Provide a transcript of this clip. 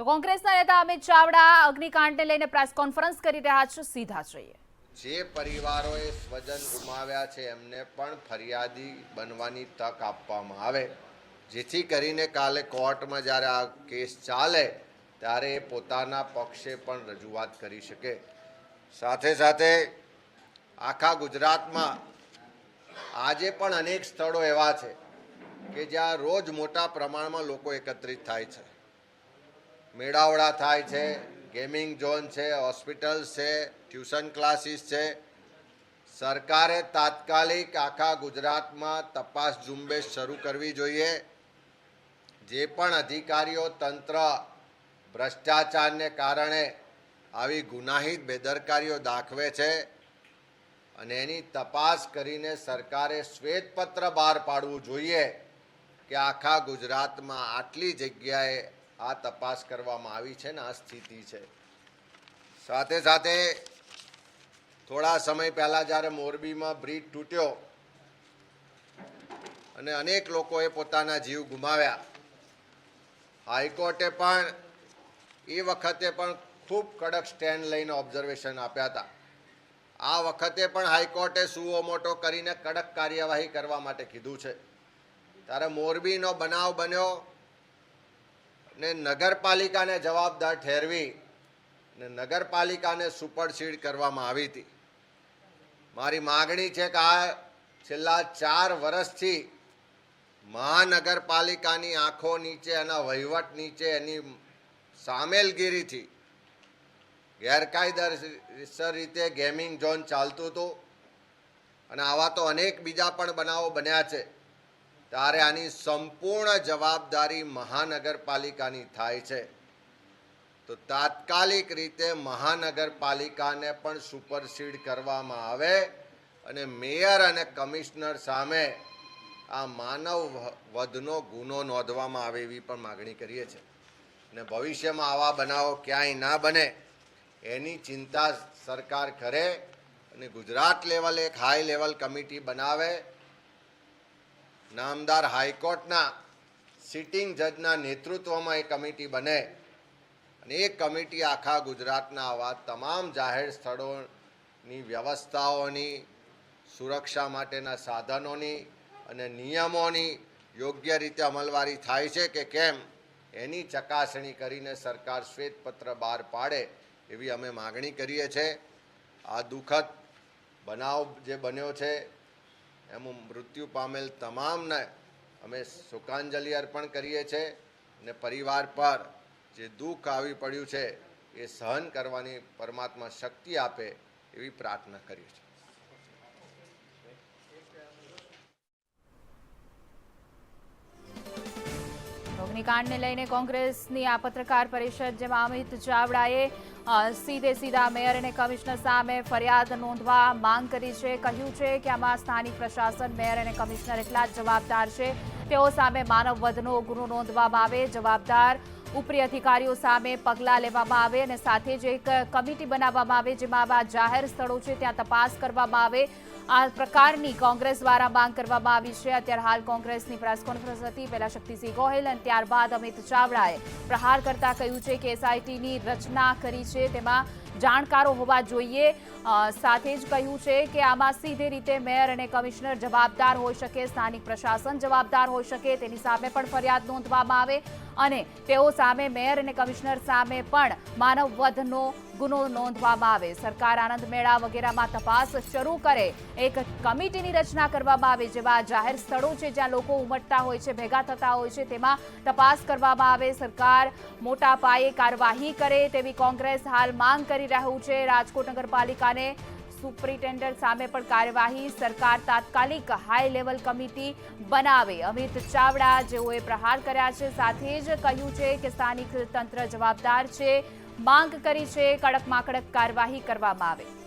તો કોંગ્રેસના નેતા અમિત ચાવડા અગ્નિકાંડને લઈને પ્રેસ કોન્ફરન્સ કરી રહ્યા છે. સીધા જોઈએ. જે પરિવારોએ સ્વજન ગુમાવ્યા છે, એમને પણ ફરિયાદી બનવાની તક આપવામાં આવે. જેથી કરીને કાલે કોર્ટમાં જ્યારે આ કેસ ચાલે, ત્યારે એ પોતાના પક્ષે પણ રજૂઆત કરી શકે. સાથે સાથે આખા ગુજરાતમાં આજે પણ અનેક સ્થળો એવા છે કે જ્યાં રોજ મોટા પ્રમાણમાં લોકો એકત્રિત થાય છે. મેળાવડા થાય છે ગેમિંગ ઝોન છે હોસ્પિટલ્સ છે ટ્યુશન ક્લાસીસ છે. સરકારે તાત્કાલિક આખા ગુજરાતમાં તપાસ ઝુંબેશ શરૂ કરવી જોઈએ. જે પણ અધિકારીઓ, તંત્ર ભ્રષ્ટાચારને કારણે આવી ગુનાહિત બેદરકારીઓ દાખવે છે અને એની તપાસ કરીને સરકારે શ્વેતપત્ર બહાર પાડવું જોઈએ કે આખા ગુજરાતમાં આટલી જગ્યાએ આ તપાસ કરવામાં આવી છે ને આ સ્થિતિ છે. સાથે સાથે થોડા સમય પહેલાં જ્યારે મોરબીમાં બ્રિજ તૂટ્યો અને અનેક લોકોએ પોતાના જીવ ગુમાવ્યા, હાઈકોર્ટે પણ એ વખતે પણ ખૂબ કડક સ્ટેન્ડ લઈને ઓબ્ઝર્વેશન આપ્યા હતા. આ વખતે પણ હાઈકોર્ટે સુઓ મોટો કરીને કડક કાર્યવાહી કરવા માટે કીધું છે. ત્યારે મોરબીનો બનાવ બન્યો ને નગરપાલિકાને જવાબદાર ઠેરવી ને નગરપાલિકાને સુપરસીડ કરવામાં આવી હતી. મારી માગણી છે કે આ છેલ્લા ચાર વર્ષથી મહાનગરપાલિકાની આંખો નીચે એના વહીવટ નીચે એની સામેલગીરીથી ગેરકાયદેસર રીતે ગેમિંગ ઝોન ચાલતું હતું. અને આવા તો અનેક બીજા પણ બનાવો બન્યા છે. ત્યારે આની સંપૂર્ણ જવાબદારી મહાનગરપાલિકાની થાય છે. તો તાત્કાલિક રીતે મહાનગરપાલિકાને પણ સુપરસીડ કરવામાં આવે અને મેયર અને કમિશનર સામે આ માનવ વધનો ગુનો નોંધવામાં આવે એવી પણ માગણી કરીએ છીએ. અને ભવિષ્યમાં આવા બનાવો ક્યાંય ના બને એની ચિંતા સરકાર કરે અને ગુજરાત લેવલે એક હાઈ લેવલ કમિટી બનાવે નામદાર હાઈકોર્ટના સિટિંગ જજના નેતૃત્વમાં એ કમિટી બને. અને એ કમિટી આખા ગુજરાતના આવા તમામ જાહેર સ્થળોની વ્યવસ્થાઓની, સુરક્ષા માટેના સાધનોની અને નિયમોની યોગ્ય રીતે અમલવારી થાય છે કે કેમ, એની ચકાસણી કરીને સરકાર શ્વેતપત્ર બહાર પાડે એવી અમે માગણી કરીએ છીએ. આ દુઃખદ બનાવ જે બન્યો છે એમાં મૃત્યુ પામેલ તમામને અમે શોકાંજલિ અર્પણ કરીએ છીએ અને પરિવાર પર જે દુઃખ આવી પડ્યું છે એ સહન કરવાની પરમાત્મા શક્તિ આપે એવી પ્રાર્થના કરીએ છીએ. અગ્નિકાંડને લઈને કોંગ્રેસની આ પત્રકાર પરિષદ, જેમાં અમિત ચાવડાએ સીધે સીધા મેયર અને કમિશનર સામે ફરિયાદ નોંધવા માંગ કરી છે. કહ્યું છે કે આમાં સ્થાનિક પ્રશાસન, મેયર અને કમિશનર એટલા જ જવાબદાર છે. તેઓ સામે માનવ વધનો ગુનો નોંધવામાં આવે. જવાબદાર ઉપરી અધિકારીઓ સામે પગલાં લેવામાં આવે અને સાથે જ એક કમિટી બનાવવામાં આવે જેમાં આવા જાહેર સ્થળો છે ત્યાં તપાસ કરવામાં આવે. આ પ્રકારની કોંગ્રેસ દ્વારા માંગ કરવામાં આવી છે. અત્યારે હાલ કોંગ્રેસની પ્રેસ કોન્ફરન્સ હતી. પહેલા શક્તિસિંહ ગોહિલ અને ત્યારબાદ અમિત ચાવડાએ પ્રહાર કરતા કહ્યું છે કે એસઆઈટીની રચના કરી છે. તેમાં જાણકારો હોવા જોઈએ. સાથે જ કહ્યું છે કે આમાં સીધી રીતે મેયર અને કમિશનર જવાબદાર હોઈ શકે, સ્થાનિક પ્રશાસન જવાબદાર હોઈ શકે, તેની સામે પણ ફરિયાદ નોંધવામાં આવે. અને તેઓ સામે મેયર અને કમિશનર સામે પણ માનવ વધનો ગુનો નોંધવામાં આવે. સરકાર આનંદ મેળા વગેરેમાં તપાસ શરૂ કરે. એક કમિટીની રચના કરવામાં આવે જેવા જાહેર સ્થળો છે જ્યાં લોકો ઉમટતા હોય છે, ભેગા થતા હોય છે, તેમાં તપાસ કરવામાં આવે. સરકાર મોટા પાયે કાર્યવાહી કરે તેવી કોંગ્રેસ હાલ માંગ કરી રહ્યું છે. રાજકોટ નગરપાલિકાને સુપ્રિન્ટેન્ડન્ટ સામે પણ કાર્યવાહી. સરકાર તાત્કાલિક હાઈ લેવલ કમિટી બનાવે. અમિત ચાવડા જેઓએ પ્રહાર કર્યા છે, સાથે જ કહ્યું છે કે સ્થાનિક તંત્ર જવાબદાર છે. માંગ કરી છે કડકમાં કડક કાર્યવાહી કરવામાં આવે.